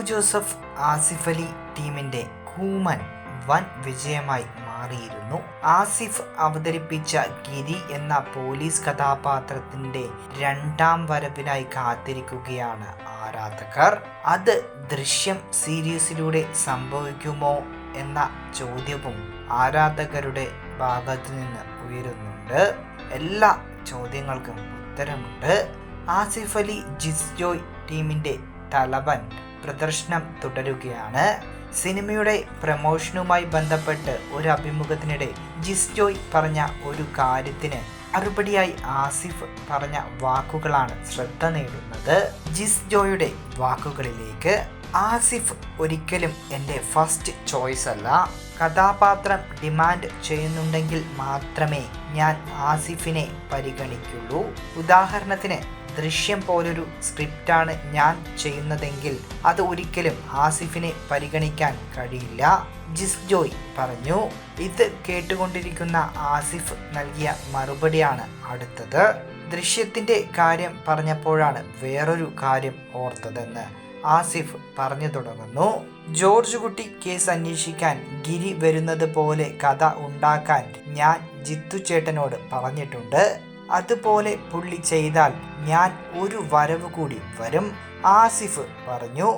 Joseph Asif Ali ടീമിന്റെ കൂമൻ വൻ വിജയമായി മാറിയിരുന്നു. ആസിഫ് അവതരിപ്പിച്ച ഗിരി എന്ന പോലീസ് കഥാപാത്രത്തിന്റെ രണ്ടാം വരവിനായി കാത്തിരിക്കുകയാണ് ആരാധകർ. അത് ദൃശ്യം സീരീസിലൂടെ സംഭവിക്കുമോ എന്ന ചോദ്യവും ആരാധകരുടെ ഭാഗത്തു നിന്ന് ഉയരുന്നുണ്ട്. എല്ലാ ചോദ്യങ്ങൾക്കും ഉത്തരമുണ്ട്. ആസിഫ് അലി ജിസ്ജോയ് ടീമിന്റെ തലവൻ പ്രദർശനം തുടരുകയാണ്. സിനിമയുടെ പ്രമോഷനുമായി ബന്ധപ്പെട്ട് ഒരു അഭിമുഖത്തിനിടെ ജിസ്റ്റോയ് പറഞ്ഞ ഒരു കാര്യത്തിന് മറുപടിയായി ആസിഫ് പറഞ്ഞ വാക്കുകളാണ് ശ്രദ്ധ നേടുന്നത്. ജിസ് ജോയുടെ വാക്കുകളിലേക്ക് ആസിഫ് ഒരിക്കലും എന്റെ ഫസ്റ്റ് ചോയ്സ് അല്ല. കഥാപാത്രം ഡിമാൻഡ് ചെയ്യുന്നുണ്ടെങ്കിൽ മാത്രമേ ഞാൻ ആസിഫിനെ പരിഗണിക്കുള്ളൂ. ഉദാഹരണത്തിന് ദൃശ്യം പോലൊരു സ്ക്രിപ്റ്റാണ് ഞാൻ ചെയ്യുന്നതെങ്കിൽ അത് ഒരിക്കലും ആസിഫിനെ പരിഗണിക്കാൻ കഴിയില്ല ജിസ് ജോയ് പറഞ്ഞു. ഇത് കേട്ടുകൊണ്ടിരിക്കുന്ന ആസിഫ് നൽകിയ മറുപടിയാണ് അടുത്തത്. ദൃശ്യത്തിന്റെ കാര്യം പറഞ്ഞപ്പോഴാണ് വേറൊരു കാര്യം ഓർത്തതെന്ന് ആസിഫ് പറഞ്ഞു തുടങ്ങുന്നു. ജോർജ് കുട്ടി കേസ് അന്വേഷിക്കാൻ ഗിരി വരുന്നത് പോലെ കഥ ഉണ്ടാക്കാൻ ഞാൻ ജിത്തു ചേട്ടനോട് പറഞ്ഞിട്ടുണ്ട്. അതുപോലെ പുള്ളി ചെയ്താൽ ഞാൻ ഒരു വരവ് കൂടി വരും ആസിഫ് പറഞ്ഞു.